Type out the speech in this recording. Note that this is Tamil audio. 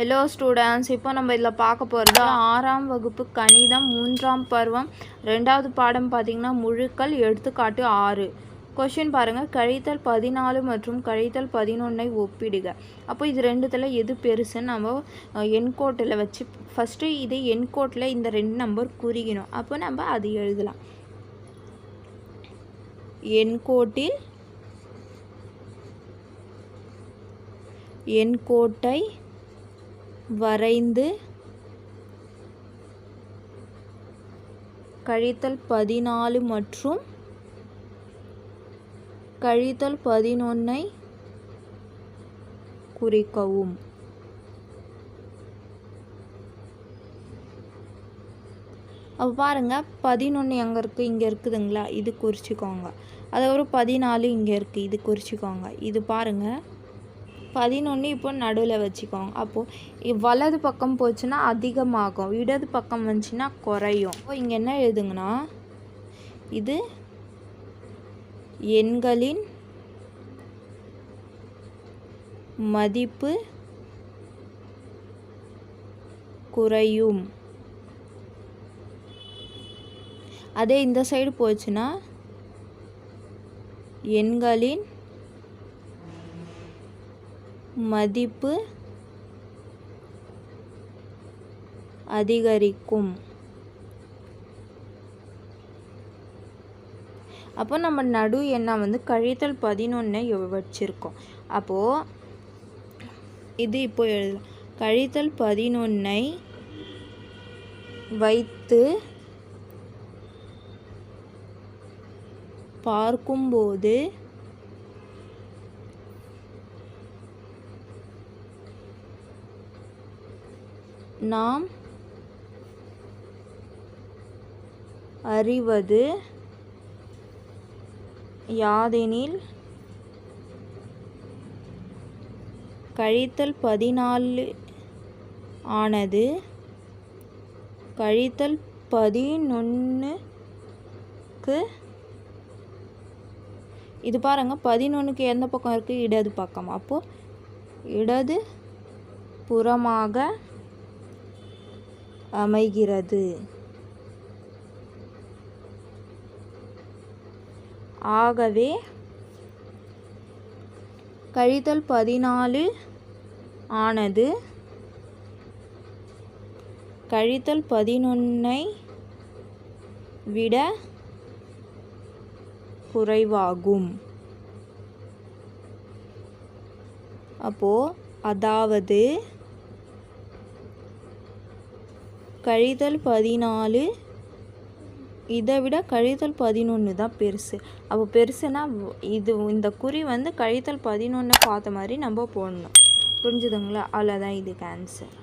ஹலோ ஸ்டூடெண்ட்ஸ் இப்போ நம்ம இதில் பார்க்க போகிறது ஆறாம் வகுப்பு கணிதம் மூன்றாம் பருவம் ரெண்டாவது பாடம் பார்த்திங்கன்னா முழுக்கள் எடுத்துக்காட்டு ஆறு. கொஷின் பாருங்கள் கழித்தல் பதினாலு மற்றும் கழித்தல் பதினொன்றை ஒப்பிடுக. அப்போ இது ரெண்டுத்தில் எது பெருசுன்னு நம்ம என்கோட்டில் வச்சு ஃபஸ்ட்டு இது என்கோட்டில் இந்த ரெண்டு நம்பர் குறிக்கணும். அப்போ நம்ம அது எழுதலாம். என்கோட்டில் என்கோட்டை வரைந்து கழித்தல் பதினாலு மற்றும் கழித்தல் பதினொன்னை குறிக்கவும். அப்போ பாருங்கள் பதினொன்று எங்கே இருக்குது இங்கே இருக்குதுங்களா? இது குறிச்சிக்கோங்க. அதை ஒரு பதினாலு இங்கே இருக்குது இது குறிச்சிக்கோங்க. இது பாருங்கள் பதினொன்று இப்போ நடுவில் வச்சுக்கோங்க. அப்போது வலது பக்கம் போச்சுன்னா அதிகமாகும். இடது பக்கம் வந்துச்சுன்னா குறையும். இப்போ இங்கே என்ன எழுதுங்கன்னா இது எண்களின் மதிப்பு குறையும். அதே இந்த சைடு போச்சுன்னா எண்களின் மதிப்பு அதிகரிக்கும். அப்போ நம்ம நடு எண்ணை வந்து கழித்தல் பதினொன்று வச்சுருக்கோம். அப்போது இது இப்போ எழுதலாம் கழித்தல் பதினொன்றை வைத்து பார்க்கும்போது நாம் அறிவது யாதெனில் கழித்தல் பதினாலு ஆனது கழித்தல் பதினொன்றுக்கு இது பாருங்கள் பதினொன்றுக்கு எந்த பக்கம் இருக்குது இடது பக்கம். அப்போது இடது புறமாக அமைகிறது. ஆகவே கழித்தல் பதினாலு ஆனது கழித்தல் பதினொன்னை விட குறைவாகும். அப்போ அதாவது கழித்தல் பதினாலு. இதை விட கழித்தல் பதினொன்று தான் பெருசு. அப்போ பெருசுனா இது இந்த குறி வந்து கழித்தல் பதினொன்று பார்த்த மாதிரி நம்ம போடணும். புரிஞ்சுதுங்களா? அவ்வளோதான் இதுக்கு ஆன்சர்